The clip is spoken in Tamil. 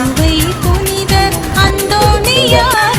அவை புனிதர் அந்தோணியார்